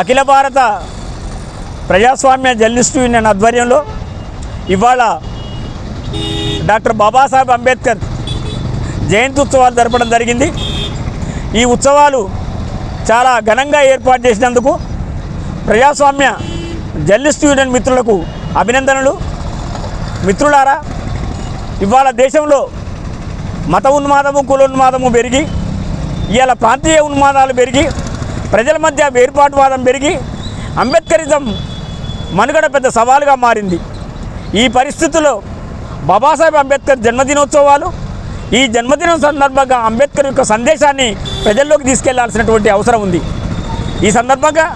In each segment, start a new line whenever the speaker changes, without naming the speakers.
అఖిల భారత ప్రజాస్వామ్య journalist union ఆధ్వర్యంలో ఇవాళ డాక్టర్ బాబాసాహెబ్ అంబేద్కర్ జయంతి ఉత్సవాలు జరపడం జరిగింది. ఈ ఉత్సవాలు చాలా ఘనంగా ఏర్పాటు చేసినందుకు ప్రజాస్వామ్య జర్నలిస్టు యూనియన్ మిత్రులకు అభినందనలు. మిత్రులారా ఇవాళ దేశంలో మత ఉన్మాదము కుల ఉన్మాదము పెరిగి ఇవాళ ప్రాంతీయ ఉన్మాదాలు పెరిగి ప్రజల మధ్య వేర్పాటువాదం పెరిగి అంబేద్కరిజం మనుగడ పెద్ద సవాలుగా మారింది. ఈ పరిస్థితుల్లో బాబాసాహెబ్ అంబేద్కర్ జన్మదినోత్సవాలు ఈ జన్మదినం సందర్భంగా అంబేద్కర్ యొక్క సందేశాన్ని ప్రజల్లోకి తీసుకెళ్ళాల్సినటువంటి అవసరం ఉంది. ఈ సందర్భంగా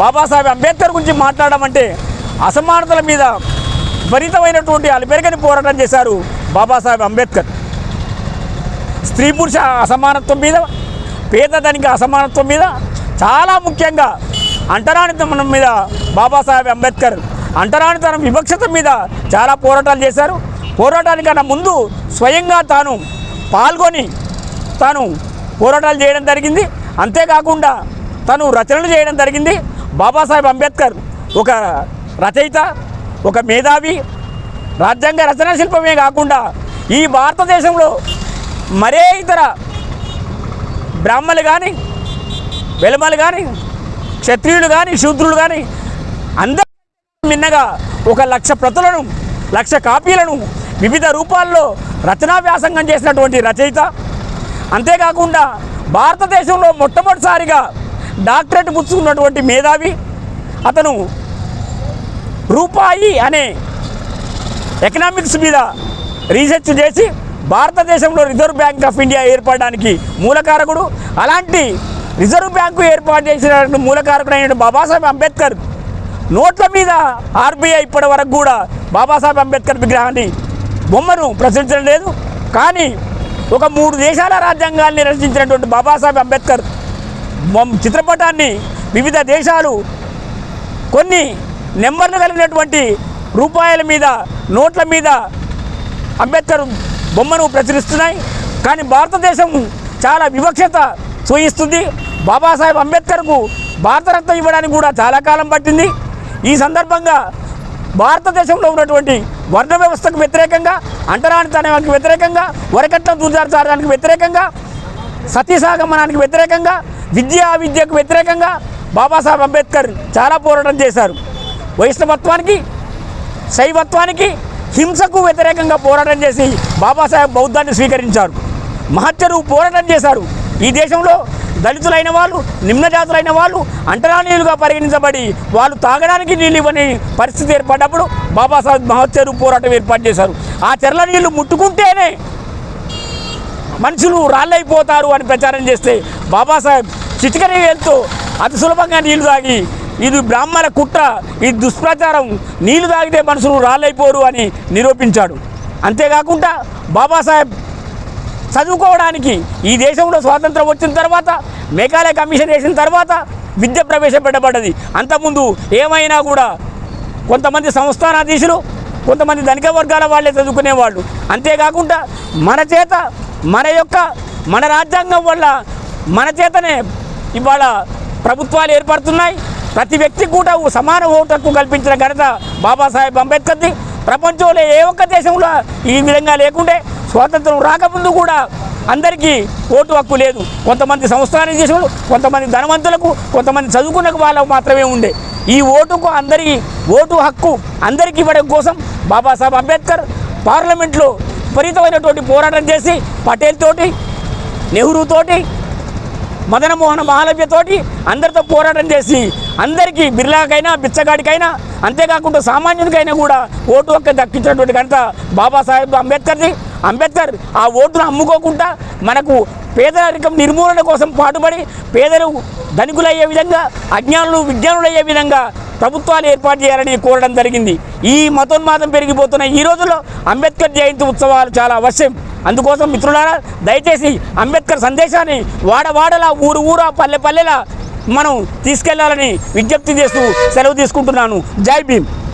బాబాసాహెబ్ అంబేద్కర్ గురించి మాట్లాడమంటే అసమానతల మీద విపరీతమైనటువంటి అలపెరగని పోరాటం చేశారు బాబాసాహెబ్ అంబేద్కర్. స్త్రీ పురుష అసమానత్వం మీద పేద ధనిక అసమానత్వం మీద చాలా ముఖ్యంగా అంటరానితనం మీద బాబాసాహెబ్ అంబేద్కర్ అంటరానితనం వివక్షత మీద చాలా పోరాటాలు చేశారు. పోరాటానికన్నా ముందు స్వయంగా తాను పాల్గొని తాను పోరాటాలు చేయడం జరిగింది. అంతేకాకుండా తను రచనలు చేయడం జరిగింది. బాబాసాహెబ్ అంబేద్కర్ ఒక రచయిత ఒక మేధావి రాజ్యాంగ రచనా శిల్పమే కాకుండా ఈ భారతదేశంలో మరే ఇతర బ్రాహ్మణులు కానీ వెలమలు కానీ క్షత్రియులు కానీ శూద్రులు కానీ అందరూ మిన్నగా ఒక లక్ష ప్రతులను లక్ష కాపీలను వివిధ రూపాల్లో రచనా వ్యాసంగం చేసినటువంటి రచయిత. అంతేకాకుండా భారతదేశంలో మొట్టమొదటిసారిగా డాక్టరేట్ పుచ్చుకున్నటువంటి మేధావి. అతను రూపాయి అనే ఎకనామిక్స్ మీద రీసెర్చ్ చేసి భారతదేశంలో రిజర్వ్ బ్యాంక్ ఆఫ్ ఇండియా ఏర్పడడానికి మూలకారకుడు. అలాంటి రిజర్వ్ బ్యాంకు ఏర్పాటు చేసిన మూలకారకుడైన బాబాసాహెబ్ అంబేద్కర్ నోట్ల మీద ఆర్బీఐ ఇప్పటి వరకు కూడా బాబాసాహెబ్ అంబేద్కర్ విగ్రహాన్ని బొమ్మను ప్రచురించడం లేదు. కానీ ఒక మూడు దేశాల రాజ్యాంగాల్ని రచించినటువంటి బాబాసాహెబ్ అంబేద్కర్ చిత్రపటాన్ని వివిధ దేశాలు కొన్ని నెంబర్లు కలిగినటువంటి రూపాయల మీద నోట్ల మీద అంబేద్కర్ బొమ్మను ప్రచురిస్తున్నాయి. కానీ భారతదేశం చాలా వివక్షత చూయిస్తుంది. బాబాసాహెబ్ అంబేద్కర్కు భారతరత్న ఇవ్వడానికి కూడా చాలా కాలం పట్టింది. ఈ సందర్భంగా భారతదేశంలో ఉన్నటువంటి వర్ణ వ్యవస్థకు వ్యతిరేకంగా అంటరానితనానికి వ్యతిరేకంగా వరకట్నం దూర్జార్చడానికి వ్యతిరేకంగా సతీసాగమనానికి వ్యతిరేకంగా విద్యా విద్యకు వ్యతిరేకంగా బాబాసాహెబ్ అంబేద్కర్ చాలా పోరాటం చేశారు. వైష్ణవత్వానికి శైవత్వానికి హింసకు వ్యతిరేకంగా పోరాటం చేసి బాబాసాహెబ్ బౌద్ధాన్ని స్వీకరించారు. మహత్యరు పోరాటం చేశారు. ఈ దేశంలో దళితులైన వాళ్ళు నిమ్న జాతులైన వాళ్ళు అంటరానీయులుగా పరిగణించబడి వాళ్ళు తాగడానికి నీళ్ళు ఇవ్వని పరిస్థితి ఏర్పడ్డప్పుడు బాబాసాహెబ్ మహత్యరు పోరాటం ఏర్పాటు చేశారు. ఆ చెర్ల నీళ్ళు ముట్టుకుంటేనే మనుషులు రాళ్ళైపోతారు అని ప్రచారం చేస్తే బాబాసాహెబ్ చిటికని వెళ్తూ అతి సులభంగా నీళ్ళు తాగి ఇది బ్రాహ్మణ కుట్ర ఇది దుష్ప్రచారం నీళ్ళు తాగితే మనుషులు రాళ్ళైపోరు అని నిరూపించాడు. అంతేకాకుండా బాబాసాహెబ్ చదువుకోవడానికి ఈ దేశంలో స్వాతంత్రం వచ్చిన తర్వాత మేఘాలయ కమిషన్ వేసిన తర్వాత విద్య ప్రవేశపెట్టబడ్డది అంతకుముందు ఏమైనా కూడా కొంతమంది సంస్థానాధీశులు కొంతమంది ధనిక వర్గాల వాళ్ళే చదువుకునేవాళ్ళు. అంతేకాకుండా మన చేత మన యొక్క మన రాజ్యాంగం వల్ల మన చేతనే ఇవాళ ప్రభుత్వాలు ఏర్పడుతున్నాయి. ప్రతి వ్యక్తి కూడా సమాన ఓటు హక్కు కల్పించిన ఘనత బాబాసాహెబ్ అంబేద్కర్ది. ప్రపంచంలో ఏ ఒక్క దేశంలో ఈ విధంగా లేకుండే స్వాతంత్రం రాకముందు కూడా అందరికీ ఓటు హక్కు లేదు. కొంతమంది సంస్థానం చేసేవాళ్ళు కొంతమంది ధనవంతులకు కొంతమంది చదువుకున్న వాళ్ళకు మాత్రమే ఉండే. ఈ ఓటుకు అందరికీ ఓటు హక్కు అందరికీ ఇవ్వడం కోసం బాబాసాహెబ్ అంబేద్కర్ పార్లమెంట్లో విపరీతమైనటువంటి పోరాటం చేసి పటేల్ తోటి నెహ్రూ తోటి మదనమోహన్ మహాలవ్యతోటి అందరితో పోరాటం చేసి అందరికీ బిర్లాకైనా బిచ్చగాడికైనా అంతేకాకుండా సామాన్యునికైనా కూడా ఓటు హక్కు దక్కించినటువంటి ఘనత బాబాసాహెబ్ అంబేద్కర్ది. అంబేద్కర్ ఆ ఓటును అమ్ముకోకుండా మనకు పేదరికం నిర్మూలన కోసం పాటుపడి పేదలు ధనికులయ్యే విధంగా అజ్ఞానులు విజ్ఞానులయ్యే విధంగా ప్రభుత్వాలు ఏర్పాటు చేయాలని కోరడం జరిగింది. ఈ మతోన్మాదం పెరిగిపోతున్న ఈ రోజుల్లో అంబేద్కర్ జయంతి ఉత్సవాలు చాలా అవశ్యం. అందుకోసం మిత్రులారా దయచేసి అంబేద్కర్ సందేశాన్ని వాడవాడలా ఊరు ఊరా పల్లె పల్లెలా మనం తీసుకెళ్ళాలని విజ్ఞప్తి చేస్తూ సెలవు తీసుకుంటున్నాను. జై భీమ్.